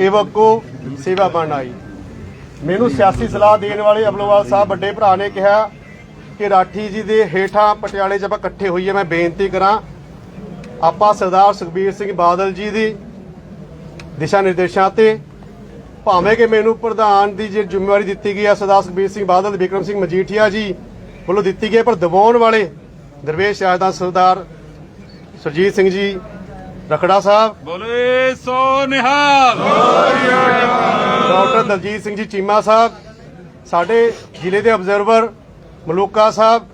ਸੇਵਕ ਕੋ ਸੇਵਾ ਬਣ ਆਈ। ਮੈਨੂੰ ਸਿਆਸੀ ਸਲਾਹ ਦੇਣ ਵਾਲੇ ਅਬਲੋਵਾਲ ਸਾਹਿਬ ਵੱਡੇ ਭਰਾ ਨੇ ਕਿਹਾ ਕਿ ਰਾਠੀ ਜੀ ਦੇ ਹੇਠਾਂ ਪਟਿਆਲੇ 'ਚ ਆਪਾਂ ਇਕੱਠੇ ਹੋਈਏ ਮੈਂ ਬੇਨਤੀ ਕਰਾਂ ਆਪਾਂ ਸਰਦਾਰ ਸੁਖਬੀਰ ਸਿੰਘ ਬਾਦਲ ਜੀ ਦੀ ਦਿਸ਼ਾ ਨਿਰਦੇਸ਼ਾਂ ਤੇ ਭਾਵੇਂ ਕਿ ਮੈਨੂੰ ਪ੍ਰਧਾਨ ਦੀ ਜੇ ਜ਼ਿੰਮੇਵਾਰੀ ਦਿੱਤੀ ਗਈ ਹੈ ਸਰਦਾਰ ਸੁਖਬੀਰ ਸਿੰਘ ਬਾਦਲ ਤੇ ਵਿਕਰਮ ਸਿੰਘ ਮਜੀਠੀਆ ਜੀ ਵੱਲੋਂ ਦਿੱਤੀ ਗਈ ਹੈ, ਪਰ ਦਬਾਉਣ ਵਾਲੇ ਦਰਵੇਸ਼ ਆਜਦਾ ਸਰਦਾਰ ਸਰਜੀਤ ਸਿੰਘ ਜੀ ਰਖੜਾ ਸਾਹਿਬ। ਬੋਲੇ ਸੋ ਨਿਹਾਲ। ਡਾਕਟਰ ਦਲਜੀਤ ਸਿੰਘ ਜੀ ਚੀਮਾ ਸਾਹਿਬ ਸਾਡੇ ਜ਼ਿਲ੍ਹੇ ਦੇ ਅਬਜ਼ਰਵਰ ਮਲੂਕਾ ਸਾਹਿਬ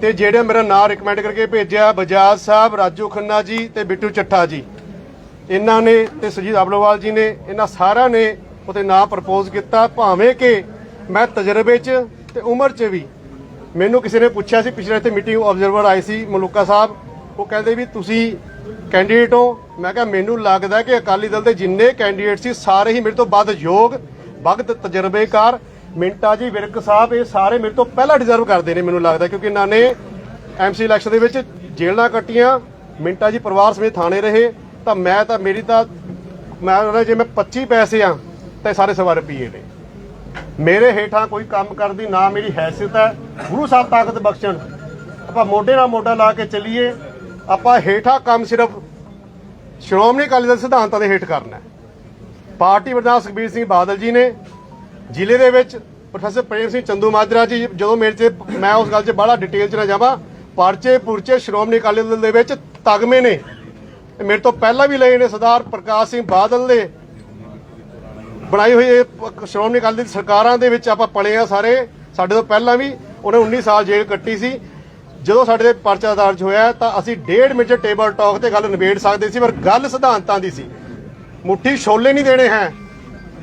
ਤੇ ਜਿਹੜੇ ਮੇਰਾ ਨਾਮ ਰਿਕਮੈਂਡ ਕਰਕੇ ਭੇਜਿਆ ਬਜਾਜ ਸਾਹਿਬ ਰਾਜੂ ਖੰਨਾ ਜੀ ਤੇ ਬਿੱਟੂ ਚੱਠਾ ਜੀ। ਇਹਨਾਂ ਨੇ ਤੇ ਸੁਜੀਤ ਅਬਲੋਵਾਲ ਜੀ ਨੇ ਇਹਨਾਂ ਸਾਰਿਆਂ ਨੇ ਉਤੇ ਨਾਮ ਪ੍ਰਪੋਜ਼ ਕੀਤਾ ਭਾਵੇਂ ਕਿ ਮੈਂ ਤਜਰਬੇ 'ਚ ਤੇ ਉਮਰ 'ਚ ਵੀ ਮੈਨੂੰ ਕਿਸੇ ਨੇ ਪੁੱਛਿਆ ਸੀ ਪਿਛਲੇ ਇੱਥੇ ਮੀਟਿੰਗ ਆਬਜ਼ਰਵਰ ਆਏ ਸੀ ਮਲੂਕਾ ਸਾਹਿਬ ਉਹ ਕਹਿੰਦੇ ਵੀ ਤੁਸੀਂ ਕੈਂਡੀਡੇਟ ਹੋ, ਮੈਂ ਕਿਹਾ ਮੈਨੂੰ ਲੱਗਦਾ ਕਿ ਅਕਾਲੀ ਦਲ ਦੇ ਜਿੰਨੇ ਕੈਂਡੀਡੇਟ ਸੀ, ਸਾਰੇ ਹੀ ਮੇਰੇ ਤੋਂ ਵੱਧ ਯੋਗ, ਵਕਤ ਤਜਰਬੇਕਾਰ। ਮਿੰਟਾ ਜੀ, ਵਿਰਕ ਸਾਹਿਬ, ਇਹ ਸਾਰੇ ਮੇਰੇ ਤੋਂ ਪਹਿਲਾਂ ਡਿਜ਼ਰਵ ਕਰਦੇ ਨੇ ਮੈਨੂੰ ਲੱਗਦਾ, ਕਿਉਂਕਿ ਇਹਨਾਂ ਨੇ ਐਮਸੀ ਇਲੈਕਸ਼ਨ ਦੇ ਵਿੱਚ ਜੇਲ੍ਹਾਂ ਕੱਟੀਆਂ, ਮਿੰਟਾ ਜੀ ਪਰਿਵਾਰ ਸਮੇਤ ਥਾਣੇ ਰਹੇ, ਤਾਂ ਮੈਂ ਤਾਂ ਮੇਰੀ ਤਾਂ, ਮੈਂ ਕਹਿੰਦਾ ਜੇ ਮੈਂ 25 ਪੈਸੇ ਆ, ਤਾਂ ਇਹ ਸਾਰੇ ਸਵਾ ਪੀਏ ਨੇ। ਮੇਰੇ ਹੇਠਾਂ ਕੋਈ ਕੰਮ ਕਰਦੀ, ਨਾ ਮੇਰੀ ਹੈਸੀਅਤ ਹੈ। ਗੁਰੂ ਸਾਹਿਬ ਤਾਕਤ ਬਖਸ਼ਣ। ਆਪਾਂ ਮੋਢੇ ਨਾਲ ਮੋਢਾ ਲਾ ਕੇ ਚੱਲੀਏ। ਆਪਾਂ ਹੇਠਾਂ ਕੰਮ ਸਿਰਫ ਸ਼੍ਰੋਮਣੀ ਅਕਾਲੀ ਦਲ ਸਿਧਾਂਤਾਂ ਦੇ ਹੇਠ ਕਰਨਾ ਪਾਰਟੀ ਪ੍ਰਧਾਨ ਸੁਖਬੀਰ ਸਿੰਘ ਬਾਦਲ ਜੀ ਨੇ ਜ਼ਿਲ੍ਹੇ ਦੇ ਵਿੱਚ ਪ੍ਰੋਫੈਸਰ ਪ੍ਰੇਮ ਸਿੰਘ ਚੰਦੂ ਮਾਜਰਾ ਜੀ, ਜਦੋਂ ਮੇਰੇ 'ਚ ਮੈਂ ਉਸ ਗੱਲ 'ਚ ਬੜਾ ਡਿਟੇਲ 'ਚ ਨਾ ਜਾਵਾਂ, ਪਰਚੇ ਪੁਰਚੇ ਸ਼੍ਰੋਮਣੀ ਅਕਾਲੀ ਦਲ ਦੇ ਵਿੱਚ ਤਗਮੇ ਨੇ। ਮੇਰੇ ਤੋਂ ਪਹਿਲਾਂ ਵੀ ਲਏ ਨੇ ਸਰਦਾਰ ਪ੍ਰਕਾਸ਼ ਸਿੰਘ ਬਾਦਲ ਦੇ। ਬਣਾਈ ਹੋਈ ਸ਼੍ਰੋਮਣੀ ਅਕਾਲੀ ਦਲ ਸਰਕਾਰਾਂ ਦੇ ਵਿੱਚ ਆਪਾਂ ਪਲੇ ਆ ਸਾਰੇ। ਸਾਡੇ ਤੋਂ ਪਹਿਲਾਂ ਵੀ, ਉਹਨੇ 19 ਸਾਲ ਜੇਲ੍ਹ ਕੱਟੀ ਸੀ। ਜਦੋਂ ਸਾਡੇ ਤੇ ਪਰਚਾ ਦਰਜ ਹੋਇਆ ਤਾਂ ਅਸੀਂ ਡੇਢ ਮਿੰਟ ਟੇਬਲ ਟਾਕ ਤੇ ਗੱਲ ਨਿਬੇੜ ਸਕਦੇ ਸੀ, ਪਰ ਗੱਲ ਸਿਧਾਂਤਾਂ ਦੀ ਸੀ। ਮੁੱਠੀ ਛੋਲੇ ਨਹੀਂ ਦੇਣੇ ਹੈ।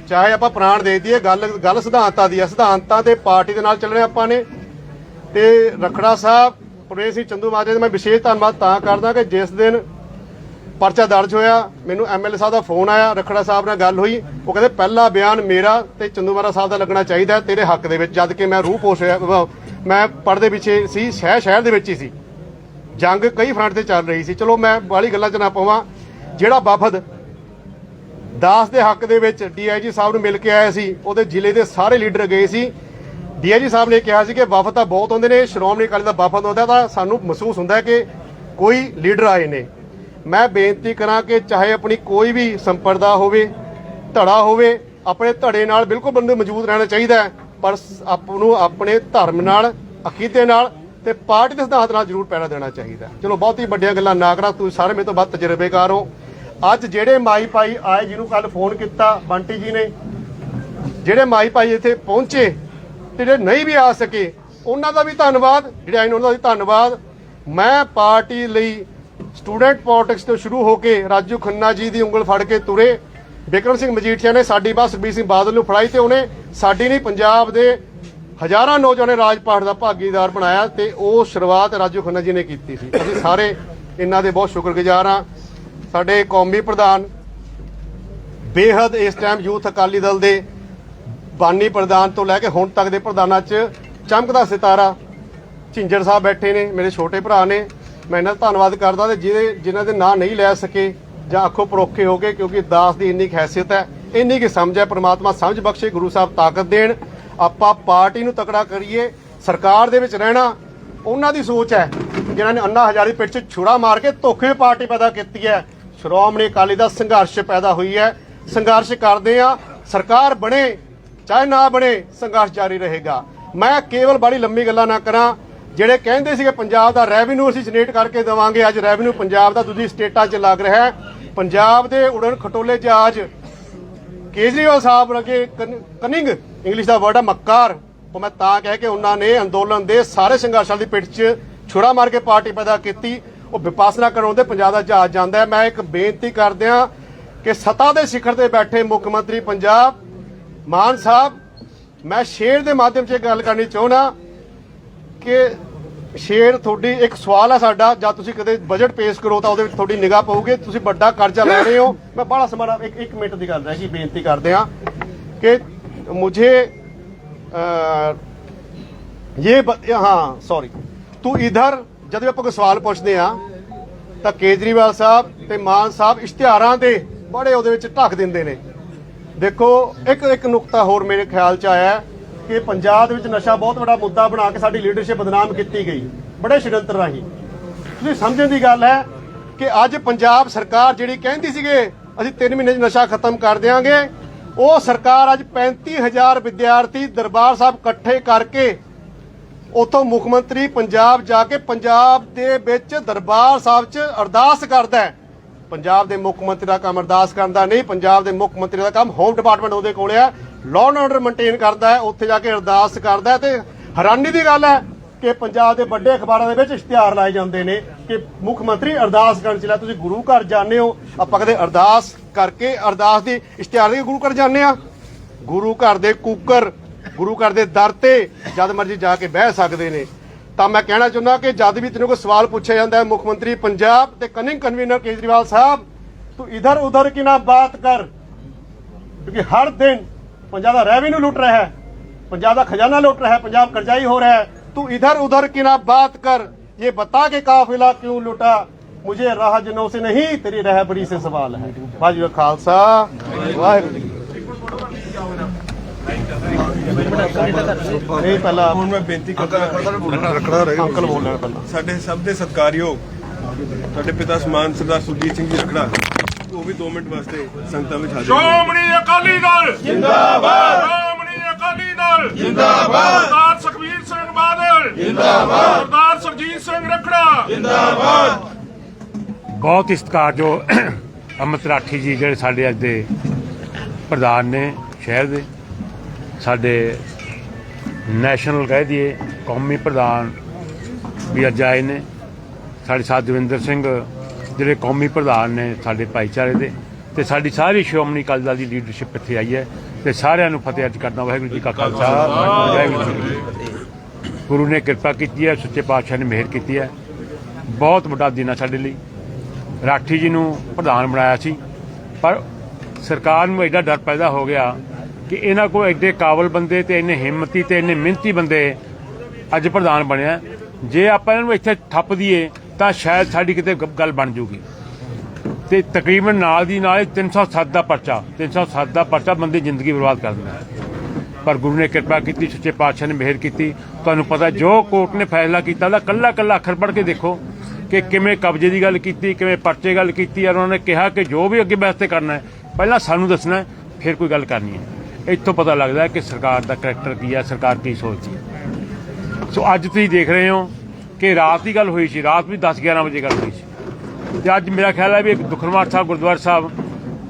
ਚਾਹੇ ਆਪਾਂ ਪ੍ਰਾਣ ਦੇ ਦਈਏ, ਗੱਲ ਗੱਲ ਸਿਧਾਂਤਾਂ ਦੀ ਹੈ ਸਿਧਾਂਤਾਂ ਤੇ ਪਾਰਟੀ ਦੇ ਨਾਲ ਚੱਲਣੇ ਆਪਾਂ ਨੇ। ਤੇ ਰਖੜਾ ਸਾਹਿਬ ਪ੍ਰਵੇਸ਼ ਸਿੰਘ ਚੰਦੂ ਮਾਜਰੇ ਦਾ ਮੈਂ ਵਿਸ਼ੇਸ਼ ਧੰਨਵਾਦ ਤਾਂ ਕਰਦਾ ਕਿ ਜਿਸ ਦਿਨ ਪਰਚਾ ਦਰਜ ਹੋਇਆ, ਮੈਨੂੰ ਐਮਐਲਏ ਸਾਹਿਬ ਦਾ ਫੋਨ ਆਇਆ, ਰਖੜਾ ਸਾਹਿਬ ਨਾਲ ਗੱਲ ਹੋਈ। ਉਹ ਕਹਿੰਦੇ, ਪਹਿਲਾ ਬਿਆਨ ਮੇਰਾ ਤੇ ਚੰਦੂਮਾਰਾ ਸਾਹਿਬ ਦਾ ਲੱਗਣਾ ਚਾਹੀਦਾ ਤੇਰੇ ਹੱਕ ਦੇ ਵਿੱਚ, ਜਦ ਕਿ ਮੈਂ ਰੂਹ ਪੋਸ਼ ਹੋਇਆ ਮੈਂ ਪਰਦੇ ਪਿੱਛੇ ਸੀ ਸ਼ਹਿਰ ਸ਼ਹਿਰ ਦੇ ਵਿੱਚ ਹੀ ਸੀ। ਜੰਗ ਕਈ ਫਰੰਟ ਤੇ ਚੱਲ ਰਹੀ ਸੀ। ਚਲੋ, ਮੈਂ ਬਾਹਲੀ ਗੱਲਾਂ 'ਚ ਨਾ ਪਾਵਾਂ। ਜਿਹੜਾ ਵਫਦ ਦਾਸ ਦੇ ਹੱਕ ਦੇ ਵਿੱਚ ਡੀਆਈਜੀ ਸਾਹਿਬ ਨੂੰ ਮਿਲ ਕੇ ਆਇਆ ਸੀ, ਉਹਦੇ ਜ਼ਿਲ੍ਹੇ ਦੇ ਸਾਰੇ ਲੀਡਰ ਗਏ ਸੀ। ਡੀਆਈਜੀ ਸਾਹਿਬ ਨੇ ਕਿਹਾ ਸੀ ਕਿ ਵਫਦ ਤਾਂ ਬਹੁਤ ਹੁੰਦੇ ਨੇ, ਸ਼੍ਰੋਮਣੀ ਅਕਾਲੀ ਦਾ ਵਫਦ ਹੁੰਦਾ, ਤਾਂ ਸਾਨੂੰ ਮਹਿਸੂਸ ਹੁੰਦਾ ਕਿ ਕੋਈ ਲੀਡਰ ਆਏ ਨੇ। ਮੈਂ ਬੇਨਤੀ ਕਰਾਂ ਕਿ ਚਾਹੇ ਆਪਣੀ ਕੋਈ ਵੀ ਸੰਪਰਦਾ ਹੋਵੇ, ਧੜਾ ਹੋਵੇ, ਆਪਣੇ ਧੜੇ ਨਾਲ ਬਿਲਕੁਲ ਬੰਦੇ ਮੌਜੂਦ ਰਹਿਣਾ ਚਾਹੀਦਾ ਹੈ। ਪਰ ਆਪ ਨੂੰ ਆਪਣੇ ਧਰਮ ਨਾਲ, ਅਕੀਦੇ ਨਾਲ ਤੇ ਪਾਰਟੀ ਦੇ ਸਿਧਾਂਤ ਨਾਲ ਜ਼ਰੂਰ ਪੈਰਾ ਦੇਣਾ ਚਾਹੀਦਾ। ਹੈ। ਚਲੋ, ਬਹੁਤੀ ਵੱਡੀਆਂ ਗੱਲਾਂ ਨਾ ਕਰਾਂ, ਤੁਸੀਂ ਸਾਰੇ ਮੇਰੇ ਤੋਂ ਵੱਧ ਤਜਰਬੇਕਾਰ ਹੋ। ਅੱਜ ਜਿਹੜੇ ਮਾਈ ਭਾਈ ਆਏ ਜਿਹਨੂੰ ਕੱਲ ਫੋਨ ਕੀਤਾ, ਬੰਟੀ ਜੀ ਨੇ, ਜਿਹੜੇ ਮਾਈ ਭਾਈ ਇੱਥੇ ਪਹੁੰਚੇ ਤੇ ਜਿਹੜੇ ਨਹੀਂ ਵੀ ਆ ਸਕੇ, ਉਹਨਾਂ ਦਾ ਵੀ ਧੰਨਵਾਦ, ਜਿਹੜੇ ਆਏ ਉਹਨਾਂ ਦਾ ਵੀ ਧੰਨਵਾਦ। ਮੈਂ ਪਾਰਟੀ ਲਈ ਸਟੂਡੈਂਟ ਪੋਲਿਟਿਕਸ ਤੋਂ ਸ਼ੁਰੂ ਹੋ ਕੇ ਰਾਜੂ ਖੰਨਾ ਜੀ ਦੀ ਉਂਗਲ ਫੜ ਕੇ ਤੁਰੇ। ਬਿਕਰਮ ਸਿੰਘ ਮਜੀਠੀਆ ਨੇ ਸਾਡੀ ਬਾਤ ਸੁਖਬੀਰ ਸਿੰਘ ਬਾਦਲ ਨੂੰ ਫੜਾਈ ਤੇ ਉਹਨੇ ਸਾਡੀ ਨਹੀਂ, ਪੰਜਾਬ ਦੇ ਹਜ਼ਾਰਾਂ ਨੌਜਵਾਨੇ ਰਾਜਪਾਠ ਦਾ ਭਾਗੀਦਾਰ ਬਣਾਇਆ ਤੇ ਉਹ ਸ਼ੁਰੂਆਤ ਰਾਜੂ ਖੰਨਾ ਜੀ ਨੇ ਕੀਤੀ ਸੀ। ਅਸੀਂ ਸਾਰੇ ਇਹਨਾਂ ਦੇ ਬਹੁਤ ਸ਼ੁਕਰਗੁਜ਼ਾਰ ਹਾਂ। ਸਾਡੇ ਕੌਮੀ ਪ੍ਰਧਾਨ, ਬੇਹੱਦ ਇਸ ਟਾਈਮ ਯੂਥ ਅਕਾਲੀ ਦਲ ਦੇ ਬਾਨੀ ਪ੍ਰਧਾਨ ਤੋਂ ਲੈ ਕੇ ਹੁਣ ਤੱਕ ਦੇ ਪ੍ਰਧਾਨਾਂ 'ਚ ਚਮਕਦਾ ਸਿਤਾਰਾ ਝਿੰਜੜ ਸਾਹਿਬ ਬੈਠੇ ਨੇ, ਮੇਰੇ ਛੋਟੇ ਭਰਾ ਨੇ। ਮੈਂ ਇਹਨਾਂ ਦਾ ਧੰਨਵਾਦ ਕਰਦਾ ਤੇ ਜਿਹਦੇ ਜਿਨ੍ਹਾਂ ਦੇ ਨਾਂ ਨਹੀਂ ਲੈ ਸਕੇ ਜਾਂ ਅੱਖੋਂ ਪਰੋਖੇ ਹੋ ਗਏ ਕਿਉਂਕਿ ਦਾਸ ਦੀ ਇੰਨੀ ਕੁ ਹੈਸੀਅਤ ਹੈ। ਇੰਨੀ ਕਿ ਸਮਝ ਹੈ, ਪ੍ਰਮਾਤਮਾ ਸਮਝ ਬਖਸ਼ੇ, ਗੁਰੂ ਸਾਹਿਬ ਤਾਕਤ ਦੇਣ। ਆਪਾਂ ਪਾਰਟੀ ਨੂੰ ਤਕੜਾ ਕਰੀਏ, ਸਰਕਾਰ ਦੇ ਵਿੱਚ ਰਹਿਣਾ, ਉਹਨਾਂ ਦੀ ਸੋਚ ਹੈ। ਜਿਨ੍ਹਾਂ ਨੇ ਅੰਨਾ ਹਜ਼ਾਰੀ ਪਿੱਠ 'ਚ ਛੁਰਾ ਮਾਰ ਕੇ ਧੋਖੇ ਪਾਰਟੀ ਪੈਦਾ ਕੀਤੀ ਹੈ। ਸ਼੍ਰੋਮਣੀ ਅਕਾਲੀ ਦਾ ਸੰਘਰਸ਼ ਪੈਦਾ ਹੋਈ ਹੈ। ਸੰਘਰਸ਼ ਕਰਦੇ ਆ ਸਰਕਾਰ ਬਣੇ, ਚਾਹੇ ਨਾ ਬਣੇ, ਸੰਘਰਸ਼ ਜਾਰੀ ਰਹੇਗਾ। ਮੈਂ ਕੇਵਲ ਬੜੀ ਲੰਮੀ ਗੱਲਾਂ ਨਾ ਕਰਾਂ। ਜਿਹੜੇ ਕਹਿੰਦੇ ਸੀਗੇ ਪੰਜਾਬ ਦਾ ਰੈਵਨਿਊ ਅਸੀਂ ਜਨਰੇਟ ਕਰਕੇ ਦੇਵਾਂਗੇ, ਅੱਜ ਰੈਵਨਿਊ ਪੰਜਾਬ ਦਾ ਦੂਜੀ ਸਟੇਟਾਂ 'ਚ ਲੱਗ ਰਿਹਾ ਹੈ। ਪੰਜਾਬ ਦੇ ਉਡਣ ਖਟੋਲੇ ਜਹਾਜ਼ ਕੇਜਰੀਵਾਲ ਸਾਹਿਬ ਅੱਗੇ ਕਨਿੰਗ ਇੰਗਲਿਸ਼ ਦਾ ਵਰਡ ਹੈ ਮੱਕਾਰ। ਉਹ ਮੈਂ ਤਾਂ ਕਹਿ ਕੇ ਉਹਨਾਂ ਨੇ ਅੰਦੋਲਨ ਦੇ ਸਾਰੇ ਸੰਘਰਸ਼ਾਂ ਦੀ ਪਿੱਠ 'ਚ ਛੁਰਾ ਮਾਰ ਕੇ ਪਾਰਟੀ ਪੈਦਾ ਕੀਤੀ। ਉਹ ਵਿਪਾਸਨਾ ਕਰਾਉਂਦੇ ਪੰਜਾਬ ਦਾ ਜਹਾਜ਼ ਜਾਂਦਾ ਹੈ। ਮੈਂ ਇੱਕ ਬੇਨਤੀ ਕਰਦਿਆਂ ਕਿ ਸਤਾ ਦੇ ਸਿਖਰ ਤੇ ਬੈਠੇ ਮੁੱਖ ਮੰਤਰੀ ਪੰਜਾਬ, ਮਾਨ ਸਾਹਿਬ, ਮੈਂ ਸ਼ੇਰ ਦੇ ਮਾਧਿਅਮ 'ਚ ਇਹ ਗੱਲ ਕਰਨੀ ਚਾਹੁੰਦਾ ਕਿ ਸ਼ੇਰ ਤੁਹਾਡੀ ਇੱਕ ਸਵਾਲ ਹੈ ਸਾਡਾ ਜਦ ਤੁਸੀਂ ਕਦੇ ਬਜਟ ਪੇਸ਼ ਕਰੋ ਤਾਂ ਉਹਦੇ ਵਿੱਚ ਤੁਹਾਡੀ ਨਿਗਾਹ ਪਊਗੀ। ਤੁਸੀਂ ਵੱਡਾ ਕਰਜ਼ਾ ਲੈ ਰਹੇ ਹੋ। ਮੈਂ ਬੜਾ ਸਮਾਂ ਇੱਕ ਇੱਕ ਮਿੰਟ ਦੀ ਗੱਲ ਰਹਿ ਗਈ ਬੇਨਤੀ ਕਰਦੇ ਹਾਂ ਕਿ ਮੁਝੇ ਅ, ਇਹ ਹਾਂ ਸੌਰੀ ਤੂੰ ਇਧਰ ਜਦੋਂ ਆਪਾਂ ਕੋਈ ਸਵਾਲ ਪੁੱਛਦੇ ਆ ਤਾਂ ਕੇਜਰੀਵਾਲ ਸਾਹਿਬ ਤੇ ਮਾਨ ਸਾਹਿਬ ਇਸ਼ਤਿਹਾਰਾਂ ਦੇ ਬੜੇ ਉਹਦੇ ਵਿੱਚ ਢੱਕ ਦਿੰਦੇ ਨੇ। ਦੇਖੋ ਇੱਕ ਇੱਕ ਨੁਕਤਾ ਹੋਰ ਮੇਰੇ ਖਿਆਲ 'ਚ ਆਇਆ। ਕਿ ਪੰਜਾਬ ਦੇ ਵਿੱਚ ਨਸ਼ਾ ਬਹੁਤ ਵੱਡਾ ਮੁੱਦਾ ਬਣਾ ਕੇ ਸਾਡੀ ਲੀਡਰਸ਼ਿਪ ਬਦਨਾਮ ਕੀਤੀ ਗਈ। ਬੜੇ ਛਿੜੰਤਰ ਰਾਹੀਂ। ਤੁਸੀਂ ਸਮਝਣ ਦੀ ਗੱਲ ਹੈ ਕਿ ਅੱਜ ਪੰਜਾਬ ਸਰਕਾਰ ਜਿਹੜੀ ਕਹਿੰਦੀ ਸੀਗੇ, ਅਸੀਂ 3 ਮਹੀਨੇ 'ਚ ਨਸ਼ਾ ਖਤਮ ਕਰ ਦਿਆਂਗੇ, ਉਹ ਸਰਕਾਰ ਅੱਜ 35000 ਵਿਦਿਆਰਥੀ ਦਰਬਾਰ ਸਾਹਿਬ ਇਕੱਠੇ ਕਰਕੇ ਉਥੋਂ ਮੁੱਖ ਮੰਤਰੀ ਪੰਜਾਬ ਜਾ ਕੇ ਪੰਜਾਬ ਦੇ ਵਿੱਚ ਦਰਬਾਰ ਸਾਹਿਬ 'ਚ ਅਰਦਾਸ ਕਰਦਾ ਹੈ। ਪੰਜਾਬ ਦੇ ਮੁੱਖ ਮੰਤਰੀ ਦਾ ਕੰਮ ਅਰਦਾਸ ਕਰਨ ਦਾ ਨਹੀਂ, ਪੰਜਾਬ ਦੇ ਮੁੱਖ ਮੰਤਰੀ ਦਾ ਕੰਮ ਹੋਮ ਡਿਪਾਰਟਮੈਂਟ ਉਹਦੇ ਕੋਲ ਹੈ। ਲਾਅ ਐਂਡ ਆਰਡਰ ਮੇਨਟੇਨ ਕਰਦਾ ਹੈ, ਉੱਥੇ ਜਾ ਕੇ ਅਰਦਾਸ ਕਰਦਾ ਹੈ ਤੇ ਹੈਰਾਨੀ ਦੀ ਗੱਲ ਹੈ ਕਿ ਪੰਜਾਬ ਦੇ ਵੱਡੇ ਅਖਬਾਰਾਂ ਦੇ ਵਿੱਚ ਇਸ਼ਤਿਹਾਰ ਲਾਏ ਜਾਂਦੇ ਨੇ ਕਿ ਮੁੱਖ ਮੰਤਰੀ ਅਰਦਾਸ ਕਰਨ ਚਲਾ ਤੁਸੀਂ ਗੁਰੂ ਘਰ ਜਾਂਦੇ ਹੋ, ਆਪਾਂ ਕਦੇ ਅਰਦਾਸ ਕਰਕੇ ਅਰਦਾਸ ਦੀ ਇਸ਼ਤਿਹਾਰ ਦੇ ਗੁਰੂ ਘਰ ਜਾਂਦੇ ਆ ਗੁਰੂ ਘਰ ਦੇ ਕੂਕਰ, ਗੁਰੂ ਘਰ ਦੇ ਦਰ ਤੇ ਜਦ ਮਰਜ਼ੀ ਜਾ ਕੇ ਬਹਿ ਸਕਦੇ ਨੇ। ਤਾਂ ਮੈਂ ਕਹਿਣਾ ਚਾਹੁੰਦਾ ਕਿ ਜਦ ਵੀ ਤੈਨੂੰ ਕੋਈ ਸਵਾਲ ਪੁੱਛਿਆ ਜਾਂਦਾ ਹੈ, ਮੁੱਖ ਮੰਤਰੀ ਪੰਜਾਬ ਤੇ ਕਨਿੰਗ ਕਨਵੀਨਰ ਕੇਜਰੀਵਾਲ ਸਾਹਿਬ, ਤੂੰ ਇਧਰ ਉਧਰ ਕੀ ਨਾ ਬਾਤ ਕਰ, ਕਿਉਂਕਿ ਹਰ ਦਿਨ पंजाब का रेवेन्यू लूट रहा है पंजाब का खजाना लूट रहा है पंजाब कर्जाई हो रहा है तू इधर उधर की ना बात कर ये बता के काफिला क्यों लूटा मुझे राहजनों से नहीं तेरी रहबरी से सवाल है भाजी खालसा वाहू ਨਹੀਂ ਪਹਿਲਾਂ ਹੁਣ ਮੈਂ ਬੇਨਤੀ ਕਰਦਾ ਰੱਖਣਾ ਰਹੇਗਾ ਅੰਕਲ ਬੋਲਣਾ ਪਹਿਲਾਂ ਸਾਡੇ ਸਭ ਦੇ ਸਤਕਾਰਯੋਗ ਸਾਡੇ ਪਿਤਾ ਸਮਾਨ ਸਰਦਾਰ ਸੁਜੀਤ ਸਿੰਘ ਜੀ ਰੱਖਣਾ ਉਹ ਵੀ 2 ਮਿੰਟ ਵਾਸਤੇ ਸੰਗਤਾਂ ਵਿੱਚ ਹਾਜ਼ਰ। ਸ਼੍ਰੋਮਣੀ ਅਕਾਲੀ ਦਲ! ਜਿੰਦਾਬਾਦ! ਸ਼੍ਰੋਮਣੀ ਅਕਾਲੀ ਦਲ! ਜਿੰਦਾਬਾਦ! ਸਰਦਾਰ ਸੁਖਬੀਰ ਸਿੰਘ ਬਾਦਲ! ਜਿੰਦਾਬਾਦ! ਸਰਦਾਰ ਸਰਜੀਤ ਸਿੰਘ ਰਖੜਾ! ਬਹੁਤ ਹੀ ਸਤਿਕਾਰਯੋਗ ਅਮਿਤ ਰਾਠੀ ਜੀ ਜਿਹੜੇ ਸਾਡੇ ਅੱਜ ਦੇ ਪ੍ਰਧਾਨ ਨੇ ਸ਼ਹਿਰ ਦੇ ਸਾਡੇ ਨੈਸ਼ਨਲ ਕਹਿ ਦਈਏ ਕੌਮੀ ਪ੍ਰਧਾਨ ਵੀ ਅੱਜ ਆਏ ਨੇ। ਸਾਡੇ ਸਾਥ ਦਵਿੰਦਰ ਸਿੰਘ ਜਿਹੜੇ ਕੌਮੀ ਪ੍ਰਧਾਨ ਨੇ ਸਾਡੇ ਭਾਈਚਾਰੇ ਦੇ ਤੇ ਸਾਡੀ ਸਾਰੀ ਸ਼੍ਰੋਮਣੀ ਅਕਾਲੀ ਦਲ ਦੀ ਲੀਡਰਸ਼ਿਪ ਇੱਥੇ ਆਈ ਹੈ ਤੇ ਸਾਰਿਆਂ ਨੂੰ ਫਤਿਹ ਅੱਜ ਕਰਦਾ, ਵਾਹਿਗੁਰੂ ਜੀ ਕਾ ਖਾਲਸਾ, ਵਾਹਿਗੁਰੂ ਜੀ ਕੀ ਫਤਿਹ। ਗੁਰੂ ਨੇ ਕਿਰਪਾ ਕੀਤੀ ਹੈ, ਸੱਚੇ ਪਾਤਸ਼ਾਹ ਨੇ ਮਿਹਰ ਕੀਤੀ ਹੈ। ਬਹੁਤ ਵੱਡਾ ਦਿਨ ਹੈ ਸਾਡੇ ਲਈ। ਰਾਠੀ ਜੀ ਨੂੰ ਪ੍ਰਧਾਨ ਬਣਾਇਆ ਸੀ। ਪਰ ਸਰਕਾਰ ਨੂੰ ਐਡਾ ਡਰ ਪੈਦਾ ਹੋ ਗਿਆ ਕਿ ਇਹਨਾਂ ਕੋਲ ਐਡੇ ਕਾਬਲ ਬੰਦੇ ਤੇ ਇੰਨੇ ਹਿੰਮਤੀ ਤੇ ਇੰਨੇ ਮਿਹਨਤੀ ਬੰਦੇ ਅੱਜ ਪ੍ਰਧਾਨ ਬਣਿਆ। ਜੇ ਆਪਾਂ ਇਹਨਾਂ ਨੂੰ ਇੱਥੇ ਠੱਪ ਦਈਏ ਤਾਂ ਸ਼ਾਇਦ ਸਾਡੀ ਕਿਤੇ ਗੱਲ ਬਣ ਜੂਗੀ। ਤੇ ਤਕਰੀਬਨ ਨਾਲ ਦੀ ਨਾਲ ਹੀ 307 ਦਾ ਪਰਚਾ 307 ਦਾ ਪਰਚਾ ਬੰਦੇ ਜ਼ਿੰਦਗੀ ਬਰਬਾਦ ਕਰ ਦਿੰਦਾ ਪਰ ਗੁਰੂ ਨੇ ਕਿਰਪਾ ਕੀਤੀ, ਸੱਚੇ ਪਾਤਸ਼ਾਹ ਨੇ ਮਿਹਰ ਕੀਤੀ। ਤੁਹਾਨੂੰ ਪਤਾ ਜੋ ਕੋਰਟ ਨੇ ਫੈਸਲਾ ਕੀਤਾ ਉਹਦਾ ਕੱਲਾ ਕੱਲਾ ਅੱਖਰ ਪੜ੍ਹ ਕੇ ਦੇਖੋ ਕਿ ਕਿਵੇਂ ਕਬਜ਼ੇ ਦੀ ਗੱਲ ਕੀਤੀ, ਕਿਵੇਂ ਪਰਚੇ ਗੱਲ ਕੀਤੀ ਔਰ ਉਹਨਾਂ ਨੇ ਕਿਹਾ ਕਿ ਜੋ ਵੀ ਅੱਗੇ ਵਾਸਤੇ ਕਰਨਾ ਹੈ, ਪਹਿਲਾਂ ਸਾਨੂੰ ਦੱਸਣਾ ਫਿਰ ਕੋਈ ਗੱਲ ਕਰਨੀ ਹੈ। ਇੱਥੋਂ ਪਤਾ ਲੱਗਦਾ ਕਿ ਸਰਕਾਰ ਦਾ ਕਰੈਕਟਰ ਕੀ ਹੈ, ਸਰਕਾਰ ਕੀ ਸੋਚਦੀ ਹੈ। ਸੋ ਅੱਜ ਤੁਸੀਂ ਦੇਖ ਰਹੇ ਹੋ ਕਿ ਰਾਤ ਦੀ ਗੱਲ ਹੋਈ ਸੀ, ਰਾਤ ਵੀ 10 11 ਵਜੇ ਗੱਲ ਹੋਈ ਸੀ। ਤੇ ਅੱਜ ਮੇਰਾ ਖਿਆਲ ਹੈ ਵੀ ਇੱਕ ਦੁਖਨਵਾਰ ਸਾਹਿਬ, ਗੁਰਦੁਆਰਾ ਸਾਹਿਬ,